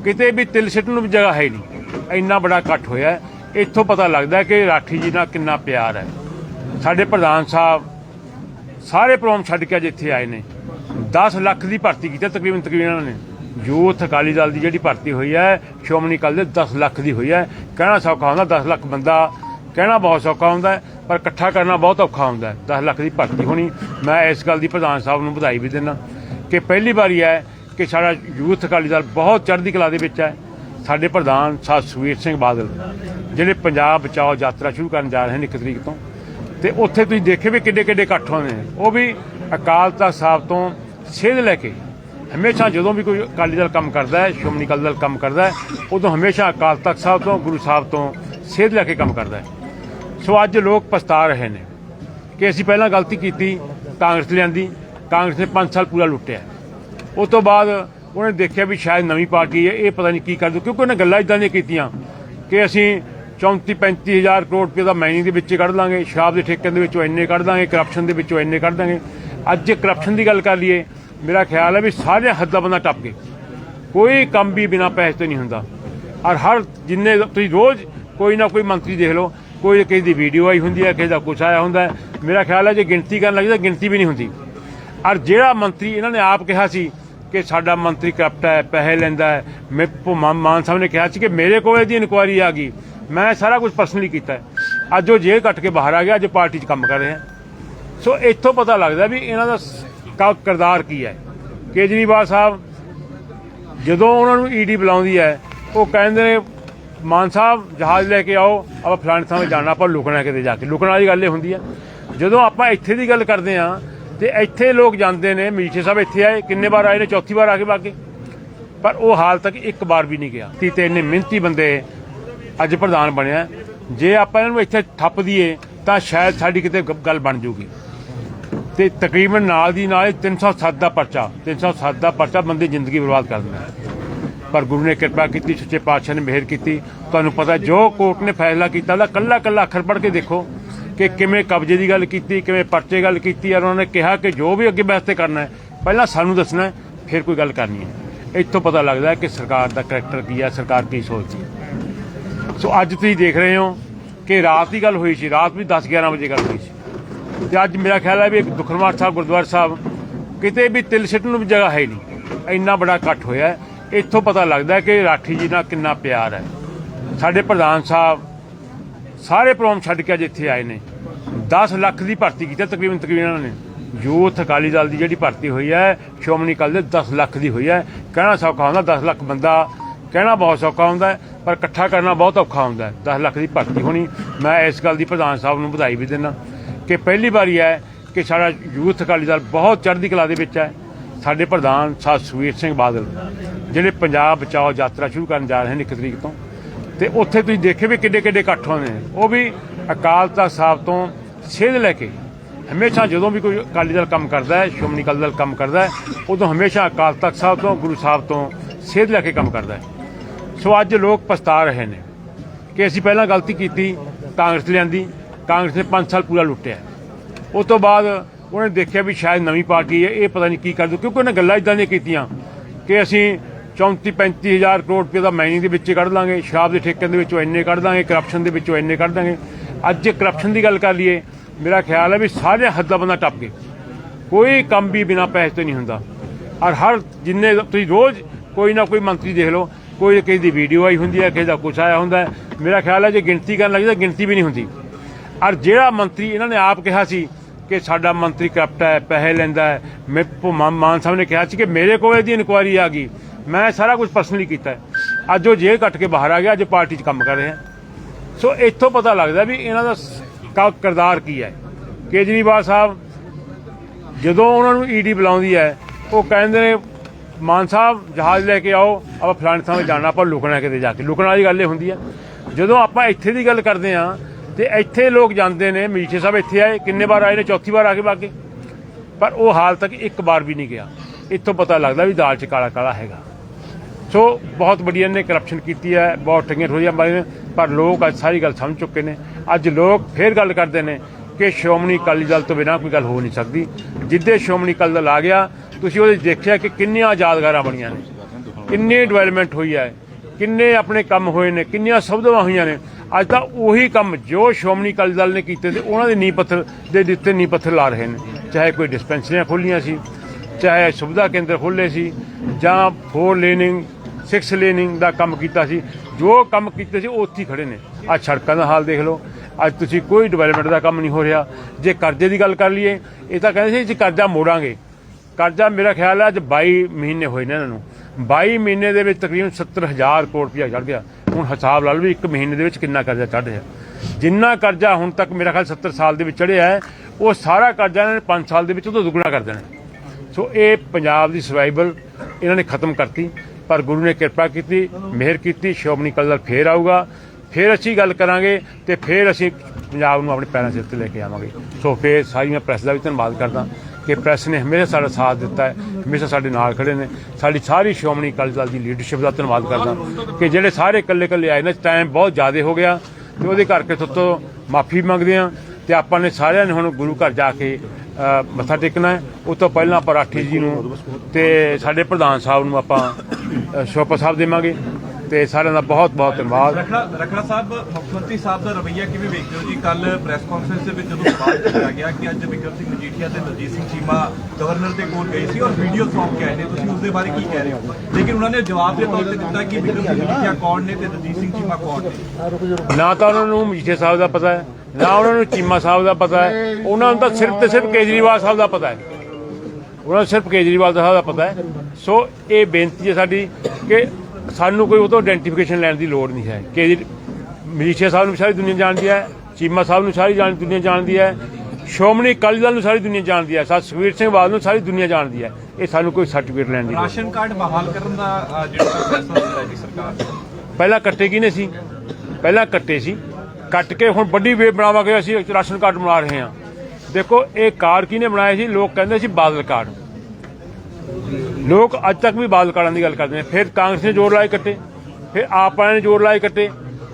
ਕਿਤੇ ਵੀ ਤਿਲ ਸਿੱਟਣ ਨੂੰ ਵੀ ਜਗ੍ਹਾ ਹੈ ਨਹੀਂ। ਇੰਨਾ ਬੜਾ ਇਕੱਠ ਹੋਇਆ ਇੱਥੋਂ ਪਤਾ ਲੱਗਦਾ ਕਿ ਰਾਠੀ ਜੀ ਨਾਲ ਕਿੰਨਾ ਪਿਆਰ ਹੈ। ਸਾਡੇ ਪ੍ਰਧਾਨ ਸਾਹਿਬ ਸਾਰੇ ਪ੍ਰੋਗਰਾਮ ਛੱਡ ਕੇ ਅੱਜ ਇੱਥੇ ਆਏ ਨੇ। 10 ਲੱਖ ਦੀ ਭਰਤੀ ਕੀਤੀ ਤਕਰੀਬਨ ਤਕਰੀਬਨ ਇਹਨਾਂ ਨੇ। ਯੂਥ ਅਕਾਲੀ ਦਲ ਦੀ ਜਿਹੜੀ ਭਰਤੀ ਹੋਈ ਹੈ, ਸ਼੍ਰੋਮਣੀ ਅਕਾਲੀ ਦੇ 10 ਲੱਖ ਦੀ ਹੋਈ ਹੈ। ਕਹਿਣਾ ਸੌਖਾ ਹੁੰਦਾ 10 ਲੱਖ ਬੰਦਾ ਕਹਿਣਾ ਬਹੁਤ ਸੌਖਾ ਹੁੰਦਾ ਪਰ ਇਕੱਠਾ ਕਰਨਾ ਬਹੁਤ ਔਖਾ ਹੁੰਦਾ ਹੈ। 10 ਲੱਖ ਦੀ ਭਰਤੀ ਹੋਣੀ, ਮੈਂ ਇਸ ਗੱਲ ਦੀ ਪ੍ਰਧਾਨ ਸਾਹਿਬ ਨੂੰ ਵਧਾਈ ਵੀ ਦਿੰਦਾ ਕਿ ਪਹਿਲੀ ਵਾਰੀ ਹੈ ਕਿ ਸਾਡਾ ਯੂਥ ਅਕਾਲੀ ਦਲ ਬਹੁਤ ਚੜ੍ਹਦੀ ਕਲਾ ਦੇ ਵਿੱਚ ਹੈ। ਸਾਡੇ ਪ੍ਰਧਾਨ ਸਾਧ ਸੁਖਬੀਰ ਸਿੰਘ ਬਾਦਲ, ਜਿਹੜੇ ਪੰਜਾਬ ਬਚਾਓ ਯਾਤਰਾ ਸ਼ੁਰੂ ਕਰਨ ਜਾ ਰਹੇ ਨੇ 1 ਤਰੀਕ ਤੋਂ, ਤੇ ਉੱਥੇ ਤੁਸੀਂ ਦੇਖੇ ਵੀ ਕਿੱਡੇ ਕਿੱਡੇ ਇਕੱਠ ਹੋਣੇ ਨੇ। ਉਹ ਵੀ ਅਕਾਲ ਤਖਤ ਸਾਹਿਬ ਤੋਂ ਸੇਧ ਲੈ ਕੇ, ਹਮੇਸ਼ਾ ਜਦੋਂ ਵੀ ਕੋਈ ਅਕਾਲੀ ਦਲ ਕੰਮ ਕਰਦਾ ਹੈ, ਸ਼੍ਰੋਮਣੀ ਅਕਾਲੀ ਦਲ ਕੰਮ ਕਰਦਾ ਹੈ, ਉਦੋਂ ਹਮੇਸ਼ਾ ਅਕਾਲ ਤਖਤ ਸਾਹਿਬ ਤੋਂ, ਗੁਰੂ ਸਾਹਿਬ ਤੋਂ ਸੇਧ ਲੈ ਕੇ ਕੰਮ ਕਰਦਾ ਹੈ। ਸੋ ਅੱਜ ਲੋਕ ਪਛਤਾ ਰਹੇ ਨੇ ਕਿ ਅਸੀਂ ਪਹਿਲਾਂ ਗਲਤੀ ਕੀਤੀ, ਕਾਂਗਰਸ ਲਿਆਂਦੀ, ਕਾਂਗਰਸ ਨੇ 5 ਸਾਲ ਪੂਰਾ ਲੁੱਟਿਆ। ਉਸ ਤੋਂ ਬਾਅਦ ਉਹਨੇ ਦੇਖਿਆ ਵੀ ਸ਼ਾਇਦ ਨਵੀਂ ਪਾਰਟੀ ਹੈ, ਇਹ ਪਤਾ ਨਹੀਂ ਕੀ ਕਰ ਦੂ ਕਿਉਂਕਿ ਉਹਨੇ ਗੱਲਾਂ ਇਦਾਂ ਦੀਆਂ ਕੀਤੀਆਂ ਕਿ ਅਸੀਂ 34 35 ਹਜ਼ਾਰ ਕਰੋੜ ਰੁਪਏ ਦਾ ਮਾਈਨਿੰਗ ਦੇ ਵਿੱਚ ਕੱਢ ਲਾਂਗੇ, ਸ਼ਰਾਬ ਦੇ ਠੇਕਿਆਂ ਦੇ ਵਿੱਚੋਂ ਇੰਨੇ ਕੱਢ ਦਾਂਗੇ ਕਰਪਸ਼ਨ ਦੇ ਵਿੱਚੋਂ ਇੰਨੇ ਕੱਢ ਦਾਂਗੇ ਅੱਜ ਜੇ ਕਰਪਸ਼ਨ ਦੀ ਗੱਲ ਕਰ ਲਈਏ, ਮੇਰਾ ਖਿਆਲ ਹੈ ਵੀ ਸਾਰੇ ਹੱਦਾਂ ਬੰਦਾ ਟੱਪ ਗਏ। ਕੋਈ ਕੰਮ ਵੀ ਬਿਨਾ ਪੈਸੇ ਤੋਂ ਨਹੀਂ ਹੁੰਦਾ। ਔਰ ਹਰ ਜਿੰਨੇ ਤੁਸੀਂ ਰੋਜ਼ ਕੋਈ ਨਾ ਕੋਈ ਮੰਤਰੀ ਦੇਖ ਲਓ ਕੋਈ ਕਿਸੇ ਦੀ ਵੀਡੀਓ ਆਈ ਹੁੰਦੀ ਹੈ, ਕਿਸੇ ਦਾ ਕੁਛ ਆਇਆ ਹੁੰਦਾ ਮੇਰਾ ਖਿਆਲ ਹੈ ਜੇ ਗਿਣਤੀ ਕਰਨ ਲੱਗੇ ਤਾਂ ਗਿਣਤੀ ਵੀ ਨਹੀਂ ਹੁੰਦੀ। ਔਰ ਜਿਹੜਾ ਮੰਤਰੀ ਇਹਨਾਂ ਨੇ ਆਪ ਕਿਹਾ ਸੀ ਕਿ ਸਾਡਾ ਮੰਤਰੀ ਕਰਪਟ ਹੈ, ਪੈਸੇ ਲੈਂਦਾ ਹੈ ਮੈਂ ਮਾਨ ਸਾਹਿਬ ਨੇ ਕਿਹਾ ਸੀ ਕਿ ਮੇਰੇ ਕੋਲ ਇਹਦੀ ਇਨਕੁਆਇਰੀ ਆ ਗਈ। ਮੈਂ ਸਾਰਾ ਕੁਝ ਪਰਸਨਲੀ ਕੀਤਾ ਅੱਜ ਉਹ ਜੇਲ੍ਹ ਕੱਟ ਕੇ ਬਾਹਰ ਆ ਗਿਆ, ਅੱਜ ਪਾਰਟੀ 'ਚ ਕੰਮ ਕਰ ਰਿਹਾ ਸੋ ਇੱਥੋਂ ਪਤਾ ਲੱਗਦਾ ਵੀ ਇਹਨਾਂ ਦਾ ਕਿਰਦਾਰ ਕੀ ਹੈ। ਕੇਜਰੀਵਾਲ ਸਾਹਿਬ ਜਦੋਂ ਉਹਨਾਂ ਨੂੰ ਈਡੀ ਬੁਲਾਉਂਦੀ ਹੈ, ਉਹ ਕਹਿੰਦੇ ਨੇ ਮਾਨ ਸਾਹਿਬ, ਜਹਾਜ਼ ਲੈ ਕੇ ਆਓ, ਆਪਾਂ ਫਲਾਣੇ ਥਾਂ 'ਤੇ ਜਾਣਾ, ਆਪਾਂ ਲੁਕਣਾ ਕਿਤੇ ਜਾ ਕੇ। ਲੁਕਣ ਵਾਲੀ ਗੱਲ ਇਹ ਹੁੰਦੀ ਹੈ ਜਦੋਂ ਆਪਾਂ ਇੱਥੇ ਦੀ ਗੱਲ ਕਰਦੇ ਆ ਤੇ ਇੱਥੇ ਲੋਕ ਜਾਂਦੇ ਨੇ ਮੀਸ਼ੇ ਸਾਹਿਬ ਇੱਥੇ ਆਏ, ਕਿੰਨੇ ਵਾਰ ਆਏ ਨੇ? ਚੌਥੀ ਵਾਰ ਆ ਕੇ ਬਾਗੇ। ਪਰ ਉਹ ਹਾਲ ਤੱਕ ਇੱਕ ਵਾਰ ਵੀ ਨਹੀਂ ਗਿਆ। ਤੀ ਤੇ ਇੰਨੇ ਮਿਹਨਤੀ ਬੰਦੇ ਅੱਜ ਪ੍ਰਧਾਨ ਬਣਿਆ। ਜੇ ਆਪਾਂ ਇਹਨਾਂ ਨੂੰ ਇੱਥੇ ਠੱਪ ਦਈਏ, ਤਾਂ ਸ਼ਾਇਦ ਸਾਡੀ ਕਿਤੇ ਗੱਲ ਬਣ ਜੂਗੀ। ਤੇ ਤਕਰੀਬਨ ਨਾਲ ਦੀ ਨਾਲ ਹੀ 307 ਦਾ ਪਰਚਾ 307 ਦਾ ਪਰਚਾ ਬੰਦੇ ਜ਼ਿੰਦਗੀ ਬਰਬਾਦ ਕਰ ਦਿੰਦਾ ਪਰ ਗੁਰੂ ਨੇ ਕਿਰਪਾ ਕੀਤੀ, ਸੱਚੇ ਪਾਤਸ਼ਾਹ ਨੇ ਮਿਹਰ ਕੀਤੀ। ਤੁਹਾਨੂੰ ਪਤਾ ਜੋ ਕੋਰਟ ਨੇ ਫੈਸਲਾ ਕੀਤਾ, ਉਹਦਾ ਕੱਲਾ ਕੱਲਾ ਅੱਖਰ ਪੜ੍ਹ ਕੇ ਦੇਖੋ ਕਿ ਕਿਵੇਂ ਕਬਜ਼ੇ ਦੀ ਗੱਲ ਕੀਤੀ, ਕਿਵੇਂ ਪਰਚੇ ਗੱਲ ਕੀਤੀ, ਔਰ ਉਹਨਾਂ ਨੇ ਕਿਹਾ ਕਿ ਜੋ ਵੀ ਅੱਗੇ ਬਹਿਸ ਤੇ ਕਰਨਾ ਹੈ, ਪਹਿਲਾਂ ਸਾਨੂੰ ਦੱਸਣਾ ਹੈ, ਫਿਰ ਕੋਈ ਗੱਲ ਕਰਨੀ ਹੈ। ਇੱਥੋਂ ਪਤਾ ਲੱਗਦਾ ਹੈ ਕਿ ਸਰਕਾਰ ਦਾ ਕਰੈਕਟਰ ਕੀ ਹੈ, ਸਰਕਾਰ ਕੀ ਸੋਚਦੀ ਹੈ। ਸੋ ਅੱਜ ਤੁਸੀਂ ਦੇਖ ਰਹੇ ਹੋ ਕਿ ਰਾਤ ਦੀ ਗੱਲ ਹੋਈ ਸੀ, ਰਾਤ ਵੀ 10 11 ਵਜੇ ਗੱਲ ਹੋਈ ਸੀ। ਤੇ ਅੱਜ ਮੇਰਾ ਖਿਆਲ ਹੈ ਵੀ ਇੱਕ ਦੁਖਨਵਾਰ ਸਾਹਿਬ, ਗੁਰਦੁਆਰਾ ਸਾਹਿਬ ਕਿਤੇ ਵੀ ਤਿਲ ਸਿੱਟਣ ਨੂੰ ਵੀ ਜਗ੍ਹਾ ਹੈ ਨਹੀਂ। ਇੰਨਾ ਬੜਾ ਇਕੱਠ ਹੋਇਆ ਹੈ। ਇੱਥੋਂ ਪਤਾ ਲੱਗਦਾ ਕਿ ਰਾਠੀ ਜੀ ਨਾਲ ਕਿੰਨਾ ਪਿਆਰ ਹੈ। ਸਾਡੇ ਪ੍ਰਧਾਨ ਸਾਹਿਬ ਸਾਰੇ ਪ੍ਰੋਗਰਾਮ ਛੱਡ ਕੇ ਅੱਜ ਇੱਥੇ ਆਏ ਨੇ। 10 ਲੱਖ ਦੀ ਭਰਤੀ ਕੀਤੀ ਤਕਰੀਬਨ ਤਕਰੀਬਨ ਇਹਨਾਂ ਨੇ। ਯੂਥ ਅਕਾਲੀ ਦਲ ਦੀ ਜਿਹੜੀ ਭਰਤੀ ਹੋਈ ਹੈ, ਸ਼੍ਰੋਮਣੀ ਅਕਾਲੀ ਦੇ 10 ਲੱਖ ਦੀ ਹੋਈ ਹੈ। ਕਹਿਣਾ ਸੌਖਾ ਹੁੰਦਾ 10 ਲੱਖ ਬੰਦਾ ਕਹਿਣਾ ਬਹੁਤ ਸੌਖਾ ਹੁੰਦਾ ਪਰ ਇਕੱਠਾ ਕਰਨਾ ਬਹੁਤ ਔਖਾ ਹੁੰਦਾ ਹੈ। 10 ਲੱਖ ਦੀ ਭਰਤੀ ਹੋਣੀ, ਮੈਂ ਇਸ ਗੱਲ ਦੀ ਪ੍ਰਧਾਨ ਸਾਹਿਬ ਨੂੰ ਵਧਾਈ ਵੀ ਦਿੰਦਾ ਕਿ ਪਹਿਲੀ ਵਾਰੀ ਹੈ ਕਿ ਸਾਡਾ ਯੂਥ ਅਕਾਲੀ ਦਲ ਬਹੁਤ ਚੜ੍ਹਦੀ ਕਲਾ ਦੇ ਵਿੱਚ ਹੈ। ਸਾਡੇ ਪ੍ਰਧਾਨ ਸਾਹਿਬ ਸੁਖਬੀਰ ਸਿੰਘ ਬਾਦਲ, ਜਿਹੜੇ ਪੰਜਾਬ ਬਚਾਓ ਯਾਤਰਾ ਸ਼ੁਰੂ ਕਰਨ ਜਾ ਰਹੇ ਨੇ 1 ਤਰੀਕ ਤੋਂ, ਤੇ ਉੱਥੇ ਤੁਸੀਂ ਦੇਖੇ ਵੀ ਕਿੱਡੇ ਕਿੱਡੇ ਇਕੱਠ ਹੋਣੇ ਨੇ। ਉਹ ਵੀ ਅਕਾਲ ਤਖਤ ਸਾਹਿਬ ਤੋਂ ਸੇਧ ਲੈ ਕੇ, ਹਮੇਸ਼ਾ ਜਦੋਂ ਵੀ ਕੋਈ ਅਕਾਲੀ ਦਲ ਕੰਮ ਕਰਦਾ ਹੈ, ਸ਼੍ਰੋਮਣੀ ਅਕਾਲੀ ਦਲ ਕੰਮ ਕਰਦਾ ਹੈ, ਉਦੋਂ ਹਮੇਸ਼ਾ ਅਕਾਲ ਤਖਤ ਸਾਹਿਬ ਤੋਂ, ਗੁਰੂ ਸਾਹਿਬ ਤੋਂ ਸੇਧ ਲੈ ਕੇ ਕੰਮ ਕਰਦਾ ਹੈ। ਸੋ ਅੱਜ ਲੋਕ ਪਛਤਾ ਰਹੇ ਨੇ ਕਿ ਅਸੀਂ ਪਹਿਲਾਂ ਗਲਤੀ ਕੀਤੀ, ਕਾਂਗਰਸ ਲਿਆਂਦੀ, ਕਾਂਗਰਸ ਨੇ 5 ਸਾਲ ਪੂਰਾ ਲੁੱਟਿਆ। ਉਸ ਤੋਂ ਬਾਅਦ ਉਹਨੇ ਦੇਖਿਆ ਵੀ ਸ਼ਾਇਦ ਨਵੀਂ ਪਾਰਟੀ ਹੈ, ਇਹ ਪਤਾ ਨਹੀਂ ਕੀ ਕਰ ਦੂ ਕਿਉਂਕਿ ਉਹਨੇ ਗੱਲਾਂ ਇਦਾਂ ਦੀਆਂ ਕੀਤੀਆਂ ਕਿ ਅਸੀਂ 34 35 ਹਜ਼ਾਰ ਕਰੋੜ ਰੁਪਏ ਦਾ ਮਾਈਨਿੰਗ ਦੇ ਵਿੱਚ ਕੱਢ ਲਾਂਗੇ, ਸ਼ਰਾਬ ਦੇ ਠੇਕਿਆਂ ਦੇ ਵਿੱਚੋਂ ਇੰਨੇ ਕੱਢ ਦਾਂਗੇ ਕਰਪਸ਼ਨ ਦੇ ਵਿੱਚੋਂ ਇੰਨੇ ਕੱਢ ਦਾਂਗੇ। ਅੱਜ ਜੇ ਕਰਪਸ਼ਨ ਦੀ ਗੱਲ ਕਰ ਲਈਏ, ਮੇਰਾ ਖਿਆਲ ਹੈ ਵੀ ਸਾਰੇ ਹੱਦਾਂ ਬੰਦਾ ਟੱਪ ਗਏ। ਕੋਈ ਕੰਮ ਵੀ ਬਿਨਾ ਪੈਸੇ ਤੋਂ ਨਹੀਂ ਹੁੰਦਾ। ਔਰ ਹਰ ਜਿੰਨੇ ਤੁਸੀਂ ਰੋਜ਼ ਕੋਈ ਨਾ ਕੋਈ ਮੰਤਰੀ ਦੇਖ ਲਓ, ਕੋਈ ਕਿਸੇ ਦੀ ਵੀਡੀਓ ਆਈ ਹੁੰਦੀ ਹੈ, ਕਿਸੇ ਦਾ ਕੁਛ ਆਇਆ ਹੁੰਦਾ ਮੇਰਾ ਖਿਆਲ ਹੈ ਜੇ ਗਿਣਤੀ ਕਰਨ ਲੱਗੀ ਤਾਂ ਗਿਣਤੀ ਵੀ ਨਹੀਂ ਹੁੰਦੀ। ਔਰ ਜਿਹੜਾ ਮੰਤਰੀ ਇਹਨਾਂ ਨੇ ਆਪ ਕਿਹਾ ਸੀ ਕਿ ਸਾਡਾ ਮੰਤਰੀ ਕਰਪਟ ਹੈ, ਪੈਸੇ ਲੈਂਦਾ ਹੈ। ਮੈਂ ਮਾਨ ਸਾਹਿਬ ਨੇ ਕਿਹਾ ਸੀ ਕਿ ਮੇਰੇ ਕੋਲ ਇਹਦੀ ਇਨਕੁਆਇਰੀ ਆ ਗਈ। ਮੈਂ ਸਾਰਾ ਕੁਝ ਪਰਸਨਲੀ ਕੀਤਾ ਅੱਜ ਉਹ ਜੇਲ੍ਹ ਕੱਟ ਕੇ ਬਾਹਰ ਆ ਗਿਆ, ਅੱਜ ਪਾਰਟੀ 'ਚ ਕੰਮ ਕਰ ਰਿਹਾ ਸੋ ਇੱਥੋਂ ਪਤਾ ਲੱਗਦਾ ਵੀ ਇਹਨਾਂ ਦਾ ਕਿਰਦਾਰ ਕੀ ਹੈ। ਕੇਜਰੀਵਾਲ ਸਾਹਿਬ ਜਦੋਂ ਉਹਨਾਂ ਨੂੰ ਈਡੀ ਬੁਲਾਉਂਦੀ ਹੈ, ਉਹ ਕਹਿੰਦੇ ਨੇ, ਮਾਨ ਸਾਹਿਬ, ਜਹਾਜ਼ ਲੈ ਕੇ ਆਓ, ਆਪਾਂ ਫਲਾਣੇ ਥਾਂ 'ਤੇ ਜਾਣਾ, ਆਪਾਂ ਲੁਕਣਾ ਕਿਤੇ ਜਾ ਕੇ। ਲੁਕਣ ਵਾਲੀ ਗੱਲ ਇਹ ਹੁੰਦੀ ਹੈ। ਜਦੋਂ ਆਪਾਂ ਇੱਥੇ ਦੀ ਗੱਲ ਕਰਦੇ ਆ ਤੇ ਇੱਥੇ ਲੋਕ ਜਾਂਦੇ ਨੇ ਮੀਸ਼ੇ ਸਾਹਿਬ ਇੱਥੇ ਆਏ ਕਿੰਨੇ ਵਾਰ ਆਏ ਨੇ ਚੌਥੀ ਵਾਰ ਆ ਕੇ ਬਾਗੇ। ਪਰ ਉਹ ਹਾਲ ਤੱਕ ਇੱਕ ਵਾਰ ਵੀ ਨਹੀਂ ਗਿਆ। ਇੱਥੋਂ ਪਤਾ ਲੱਗਦਾ ਵੀ ਦਾਲ 'ਚ ਕਾਲਾ ਕਾਲਾ ਹੈਗਾ। ਸੋ ਬਹੁਤ ਵੱਡੀ ਇਹਨੇ ਕਰਪਸ਼ਨ ਕੀਤੀ ਹੈ ਬਹੁਤ ਠੱਗੀਆਂ ਠੋਰੀਆਂ ਮਾਰੀਆਂ ਨੇ, ਪਰ ਲੋਕ ਅੱਜ ਸਾਰੀ ਗੱਲ ਸਮਝ ਚੁੱਕੇ ਨੇ। ਅੱਜ ਲੋਕ ਫੇਰ ਗੱਲ ਕਰਦੇ ਨੇ ਕਿ ਸ਼੍ਰੋਮਣੀ ਅਕਾਲੀ ਦਲ ਤੋਂ ਬਿਨਾਂ ਕੋਈ ਗੱਲ ਹੋ ਨਹੀਂ ਸਕਦੀ। ਜਿੱਦੇ ਸ਼੍ਰੋਮਣੀ ਅਕਾਲੀ ਦਲ ਆ ਗਿਆ ਤੁਸੀਂ ਉਹਦੇ 'ਚ ਦੇਖਿਆ ਕਿ ਕਿੰਨੀਆਂ ਯਾਦਗਾਰਾਂ ਬਣੀਆਂ ਨੇ। ਕਿੰਨੀ ਡਿਵੈਲਪਮੈਂਟ ਹੋਈ ਹੈ। ਕਿੰਨੇ ਆਪਣੇ ਕੰਮ ਹੋਏ ਨੇ ਕਿੰਨੀਆਂ ਸੁਵਿਧਾਵਾਂ ਹੋਈਆਂ ਨੇ। ਅੱਜ ਤਾਂ ਉਹੀ ਕੰਮ ਜੋ ਸ਼੍ਰੋਮਣੀ ਅਕਾਲੀ ਦਲ ਨੇ ਕੀਤੇ ਤੇ ਉਹਨਾਂ ਦੇ ਨੀਂਹ ਪੱਥਰ ਦੇ ਦਿੱਤੇ ਨੀਂਹ ਪੱਥਰ ਲਾ ਰਹੇ ਨੇ। ਚਾਹੇ ਕੋਈ ਡਿਸਪੈਂਸਰੀਆਂ ਖੋਲੀਆਂ ਸੀ, ਚਾਹੇ ਸੁਵਿਧਾ ਕੇਂਦਰ ਖੋਲ੍ਹੇ ਸੀ, ਜਾਂ ਫੋਰ ਲੇਨਿੰਗ ਸਿਕਸ ਲੇਨਿੰਗ ਦਾ ਕੰਮ ਕੀਤਾ ਸੀ, ਜੋ ਕੰਮ ਕੀਤੇ ਸੀ ਉਹ ਉੱਥੇ ਹੀ ਖੜੇ ਨੇ। ਆ ਸੜਕਾਂ ਦਾ ਹਾਲ ਦੇਖ ਲਓ। ਅੱਜ ਤੁਸੀਂ ਕੋਈ ਡਿਵੈਲਪਮੈਂਟ ਦਾ ਕੰਮ ਨਹੀਂ ਹੋ ਰਿਹਾ। ਜੇ ਕਰਜ਼ੇ ਦੀ ਗੱਲ ਕਰ ਲਈਏ, ਇਹ ਤਾਂ ਕਹਿੰਦੇ ਸੀ ਜੀ ਕਰਜ਼ਾ ਮੋੜਾਂਗੇ। ਕਰਜ਼ਾ ਮੇਰਾ ਖਿਆਲ ਹੈ ਅੱਜ 22 ਮਹੀਨੇ ਹੋਏ ਨੇ ਇਹਨਾਂ ਨੂੰ। 22 ਮਹੀਨੇ ਦੇ ਵਿੱਚ ਤਕਰੀਬਨ 70000 ਕਰੋੜ ਰੁਪਇਆ ਚੜ ਗਿਆ। ਹੁਣ ਹਿਸਾਬ ਲਾ ਲਓ ਵੀ ਇੱਕ ਮਹੀਨੇ ਦੇ ਵਿੱਚ ਕਿੰਨਾ ਕਰਜ਼ਾ ਚੜ ਰਿਹਾ। ਜਿੰਨਾ ਕਰਜ਼ਾ ਹੁਣ ਤੱਕ ਮੇਰਾ ਖਿਆਲ 70 ਸਾਲ ਦੇ ਵਿੱਚ ਚੜਿਆ ਹੈ, ਉਹ ਸਾਰਾ ਕਰਜ਼ਾ ਇਹਨਾਂ ਨੇ 5 ਸਾਲ ਦੇ ਵਿੱਚ ਉਹ ਤੋਂ ਦੁੱਗਣਾ ਕਰ ਦੇਣਾ। ਸੋ ਇਹ ਪੰਜਾਬ ਦੀ ਸਰਵਾਈਵਲ ਇਹਨਾਂ ਨੇ ਖਤਮ ਕਰਤੀ, ਪਰ ਗੁਰੂ ਨੇ ਕਿਰਪਾ ਕੀਤੀ, ਮਿਹਰ ਕੀਤੀ, ਸ਼੍ਰੋਮਣੀ ਕਲਰ ਦਲ ਫੇਰ ਆਊਗਾ। ਫੇਰ ਅਸੀਂ ਗੱਲ ਕਰਾਂਗੇ ਤੇ ਫੇਰ ਅਸੀਂ ਪੰਜਾਬ ਨੂੰ ਆਪਣੇ ਪੈਰਾਂ ਸਿਰ ਤੇ ਲੈ ਕੇ ਆਵਾਂਗੇ। ਸੋ ਫੇਰ ਸਾਰੀਆਂ ਪ੍ਰੈਸ ਦਾ ਵੀ ਧੰਨਵਾਦ ਕਰਦਾ। ਕਿ ਪ੍ਰੈਸ ਨੇ ਹਮੇਸ਼ਾ ਸਾਡਾ ਸਾਥ ਦਿੱਤਾ ਹੈ। ਹਮੇਸ਼ਾ ਸਾਡੇ ਨਾਲ ਖੜੇ ਨੇ। ਸਾਡੀ ਸਾਰੀ ਸ਼੍ਰੋਮਣੀ ਅਕਾਲੀ ਦਲ ਦੀ ਲੀਡਰਸ਼ਿਪ ਦਾ ਧੰਨਵਾਦ ਕਰਦਾ। ਕਿ ਜਿਹੜੇ ਸਾਰੇ ਇਕੱਲੇ ਇਕੱਲੇ ਆਏ ਨੇ ਟਾਈਮ ਬਹੁਤ ਜ਼ਿਆਦਾ ਹੋ ਗਿਆ ਤੇ ਉਹਦੇ ਕਰਕੇ ਤੋਂ ਮਾਫੀ ਮੰਗਦੇ ਆ ਤੇ ਆਪਾਂ ਨੇ ਸਾਰਿਆਂ ਨੇ ਹੁਣ ਗੁਰੂ ਘਰ ਜਾ ਕੇ ਮੱਥਾ ਟੇਕਣਾ ਹੈ। ਉਸ ਤੋਂ ਪਹਿਲਾਂ ਆਪਾਂ ਰਾਠੀ ਜੀ ਨੂੰ ਤੇ ਸਾਡੇ ਪ੍ਰਧਾਨ ਸਾਹਿਬ ਨੂੰ ਆਪਾਂ ਸ਼ੋਪਾ ਸਾਹਿਬ ਦੇਵਾਂਗੇ। ਤੇ ਸਾਰਿਆਂ ਦਾ ਬਹੁਤ ਬਹੁਤ ਧੰਨਵਾਦ। ਰਖੜਾ ਰਖੜਾ ਸਾਹਿਬ ਮੁੱਖ ਮੰਤਰੀ ਸਾਹਿਬ ਦਾ ਰਵੱਈਆ ਕਿਵੇਂ ਵੇਖਦੇ ਹੋ ਜੀ? ਕੱਲ ਪ੍ਰੈਸ ਕਾਨਫਰੰਸ ਦੇ ਵਿੱਚ ਜਦੋਂ ਸਵਾਲ ਕੀਤਾ ਗਿਆ ਕਿ ਅੱਜ ਵਿਕਰਮ ਸਿੰਘ ਮਜੀਠੀਆ ਤੇ ਦਲਜੀਤ ਸਿੰਘ ਚੀਮਾ ਗਵਰਨਰ ਦੇ ਕੋਲ ਗਏ ਸੀ ਔਰ ਵੀਡੀਓ ਸੌਂਪ ਕੇ ਆਏ ਨੇ ਤੁਸੀਂ ਉਸ ਦੇ ਬਾਰੇ ਕੀ ਕਹਿ ਰਹੇ ਹੋ? ਲੇਕਿਨ ਉਹਨਾਂ ਨੇ ਜਵਾਬ ਦੇ ਤੌਰ ਤੇ ਦਿੱਤਾ ਕਿ ਵਿਕਰਮ ਸਿੰਘ ਮਜੀਠੀਆ ਕੌਣ ਨੇ ਤੇ ਦਲਜੀਤ ਸਿੰਘ ਚੀਮਾ ਕੌਣ ਨੇ? ਨਾ ਤਾਂ ਉਹਨਾਂ ਨੂੰ ਮਜੀਠੇ ਸਾਹਿਬ ਦਾ ਪਤਾ ਹੈ ਨਾ ਉਹਨਾਂ ਨੂੰ ਚੀਮਾ ਸਾਹਿਬ ਦਾ ਪਤਾ ਹੈ ਉਹਨਾਂ ਨੂੰ ਤਾਂ ਸਿਰਫ ਤੇ ਸਿਰਫ ਕੇਜਰੀਵਾਲ ਸਾਹਿਬ ਦਾ ਪਤਾ ਹੈ। ਉਹਨਾਂ ਨੂੰ ਸਿਰਫ ਕੇਜਰੀਵਾਲ ਸਾਹਿਬ ਦਾ ਪਤਾ ਹੈ। ਸੋ ਇਹ ਬੇਨਤੀ ਹੈ ਸਾਡੀ ਕਿ ਸਾਨੂੰ ਕੋਈ ਉਹ ਤੋਂ ਆਇਡੈਂਟੀਫਿਕੇਸ਼ਨ ਲੈਣ ਦੀ ਲੋੜ ਨਹੀਂ ਹੈ। ਕੇਜਰੀ ਮਜੀਠੀਆ ਸਾਹਿਬ ਨੂੰ ਸਾਰੀ ਦੁਨੀਆ ਜਾਣਦੀ ਹੈ ਚੀਮਾ ਸਾਹਿਬ ਨੂੰ ਸਾਰੀ ਦੁਨੀਆ ਜਾਣਦੀ ਹੈ ਸ਼੍ਰੋਮਣੀ ਅਕਾਲੀ ਦਲ ਨੂੰ ਸਾਰੀ ਦੁਨੀਆ ਜਾਣਦੀ ਹੈ ਸਰ ਸੁਖਬੀਰ ਸਿੰਘ ਬਾਦਲ ਨੂੰ ਸਾਰੀ ਦੁਨੀਆ ਜਾਣਦੀ ਹੈ। ਇਹ ਸਾਨੂੰ ਕੋਈ ਸਰਟੀਫਿਕੇਟ ਲੈਣ ਦੀ। ਰਾਸ਼ਨ ਕਾਰਡ ਬਹਾਲ ਕਰਨ ਦਾ ਜਿਹੜਾ ਫੈਸਲਾ ਲਿਆ ਜੀ ਸਰਕਾਰ ਪਹਿਲਾਂ ਕੱਟੇ ਕਿਹਨੇ ਸੀ? ਪਹਿਲਾਂ ਕੱਟੇ ਸੀ। ਕੱਟ ਕੇ ਹੁਣ ਵੱਡੀ ਵੇਵ ਬਣਾਵਾਂਗੇ ਅਸੀਂ ਰਾਸ਼ਨ ਕਾਰਡ ਬਣਾ ਰਹੇ ਹਾਂ। ਦੇਖੋ ਇਹ ਕਾਰਡ ਕਿਹਨੇ ਬਣਾਏ ਸੀ? ਲੋਕ ਕਹਿੰਦੇ ਸੀ ਬਾਦਲ ਕਾਰਡ। ਲੋਕ ਅੱਜ ਤੱਕ ਵੀ ਬਾਦਲ ਕਾਰਡਾਂ ਦੀ ਗੱਲ ਕਰਦੇ ਨੇ। ਫਿਰ ਕਾਂਗਰਸ ਨੇ ਜ਼ੋਰ ਲਾਏ ਕੱਟੇ ਫਿਰ ਆਪ ਵਾਲਿਆਂ ਨੇ ਜ਼ੋਰ ਲਾਏ ਕੱਟੇ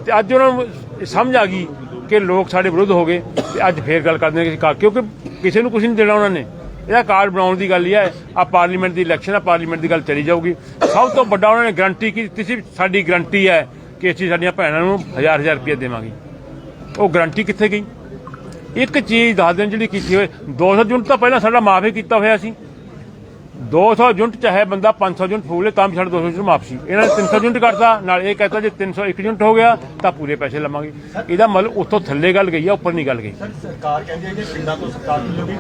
ਤੇ ਅੱਜ ਉਹਨਾਂ ਨੂੰ ਸਮਝ ਆ ਗਈ ਕਿ ਲੋਕ ਸਾਡੇ ਵਿਰੁੱਧ ਹੋ ਗਏ ਤੇ ਅੱਜ ਫੇਰ ਗੱਲ ਕਰਦੇ ਨੇ ਕਿ ਕਾਰਡ ਕਿਉਂਕਿ ਕਿਸੇ ਨੂੰ ਕੁਝ ਨਹੀਂ ਦੇਣਾ ਉਹਨਾਂ ਨੇ। ਇਹਦਾ ਕਾਰਡ ਬਣਾਉਣ ਦੀ ਗੱਲ ਹੀ ਹੈ ਆ ਪਾਰਲੀਮੈਂਟ ਦੀ ਇਲੈਕਸ਼ਨ ਆ, ਪਾਰਲੀਮੈਂਟ ਦੀ ਗੱਲ ਚਲੀ ਜਾਊਗੀ। ਸਭ ਤੋਂ ਵੱਡਾ ਉਹਨਾਂ ਨੇ ਗਰੰਟੀ ਕੀਤੀ ਸੀ? ਸਾਡੀ ਗਰੰਟੀ ਹੈ ਕਿ ਅਸੀਂ ਸਾਡੀਆਂ ਭੈਣਾਂ ਨੂੰ ਹਜ਼ਾਰ ਹਜ਼ਾਰ ਰੁਪਏ ਦੇਵਾਂਗੇ। ਉਹ ਗਰੰਟੀ ਕਿੱਥੇ ਗਈ? ਇੱਕ ਚੀਜ਼ ਦੱਸ ਦੇਣ ਜਿਹੜੀ ਕੀਤੀ ਹੋਏ 200 ਯੂਨਿਟ ਤੋਂ ਪਹਿਲਾਂ ਸਾਡਾ ਮਾਫ਼ੀ ਕੀਤਾ ਹੋਇਆ ਸੀ। 200 ਯੂਨਿਟ ਚਾਹੇ ਬੰਦਾ 500 ਯੂਨਿਟ ਫੂਲੇ ਤਾਂ ਵੀ ਸਾਡਾ 200 ਯੂਨਿਟ ਮਾਫ। ਇਹਨਾਂ ਨੇ 300 ਯੂਨਿਟ ਕਰਤਾ ਨਾਲ ਇਹ ਕਹਤਾ ਜੇ 301 ਯੂਨਿਟ ਹੋ ਗਿਆ ਤਾਂ ਪੂਰੇ ਪੈਸੇ ਲਵਾਂਗੇ। ਇਹਦਾ ਮਤਲਬ ਉੱਥੋਂ ਥੱਲੇ ਗੱਲ ਗਈ ਆ ਉੱਪਰ ਨਹੀਂ ਗੱਲ ਗਈ। ਸਰ ਸਰਕਾਰ ਕਹਿੰਦੀ ਹੈ ਕਿ ਪਿੰਡਾਂ ਤੋਂ ਸਰਕਾਰ ਮਿਲੂਗੀ